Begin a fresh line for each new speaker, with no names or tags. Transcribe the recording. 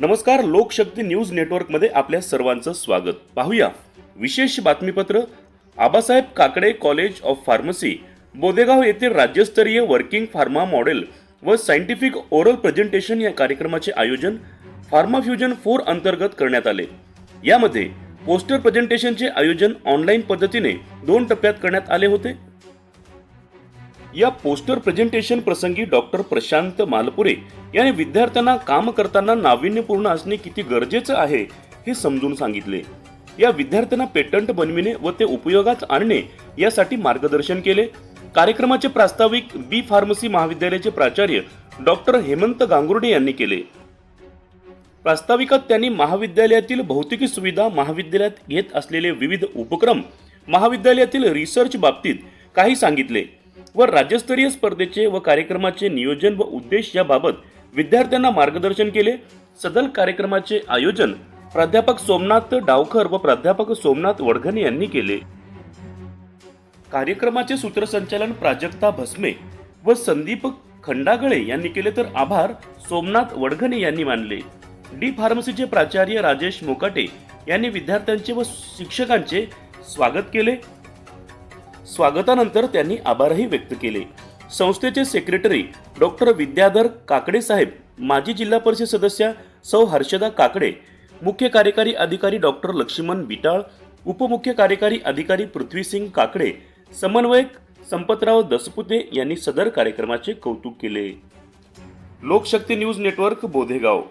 नमस्कार लोकशक्ती न्यूज नेटवर्कमध्ये आपल्या सर्वांचं स्वागत. पाहूया. विशेष बातमीपत्र. Abasaheb Kakade college of pharmacy Bodegaon येथे राज्यस्तरीय वर्किंग फार्मा मॉडेल व सायंटिफिक ओरल प्रेझेंटेशन या कार्यक्रमाचे आयोजन फार्मा फ्युजन फोर अंतर्गत करण्यात आले. यामध्ये पोस्टर प्रेझेंटेशनचे आयोजन ऑनलाईन पद्धतीने दोन टप्प्यात करण्यात आले होते. या पोस्टर प्रेझेंटेशन प्रसंगी डॉक्टर प्रशांत मालपुरे यांनी विद्यार्थ्यांना काम करताना नाविन्यपूर्ण असणे किती गरजेचं आहे हे समजून सांगितले. या विद्यार्थ्यांना पेटंट बनविणे व ते उपयोगात आणणे यासाठी मार्गदर्शन केले. कार्यक्रमाचे प्रास्ताविक बी फार्मसी महाविद्यालयाचे प्राचार्य डॉक्टर हेमंत गांगुर्डे यांनी केले. प्रास्ताविकात त्यांनी महाविद्यालयातील भौतिकी सुविधा महाविद्यालयात घेत असलेले विविध उपक्रम महाविद्यालयातील रिसर्च बाबतीत काही सांगितले. व राज्यस्तरीय स्पर्धेचे व कार्यक्रमाचे नियोजन व उद्देश याबाबत विद्यार्थ्यांना मार्गदर्शन केले. सदर कार्यक्रमाचे आयोजन प्राध्यापक सोमनाथ डावकर व प्राध्यापक सोमनाथ वडघने यांनी केले. कार्यक्रमाचे सूत्रसंचालन प्राजक्ता भस्मे व संदीप खंडागळे यांनी केले तर आभार सोमनाथ वडघने यांनी मानले. डी फार्मसीचे प्राचार्य राजेश मोकाटे यांनी विद्यार्थ्यांचे व शिक्षकांचे स्वागत केले. स्वागतानंतर त्यांनी आभारही व्यक्त केले. संस्थेचे सेक्रेटरी डॉक्टर विद्याधर काकडे साहेब माजी जिल्हा परिषद सदस्या सौ हर्षदा काकडे मुख्य कार्यकारी अधिकारी डॉक्टर लक्ष्मण बिटाळ उपमुख्य कार्यकारी अधिकारी पृथ्वीसिंग काकडे समन्वयक संपतराव दसपुते यांनी सदर कार्यक्रमाचे कौतुक केले. Lokshakti news network Bodhegaon.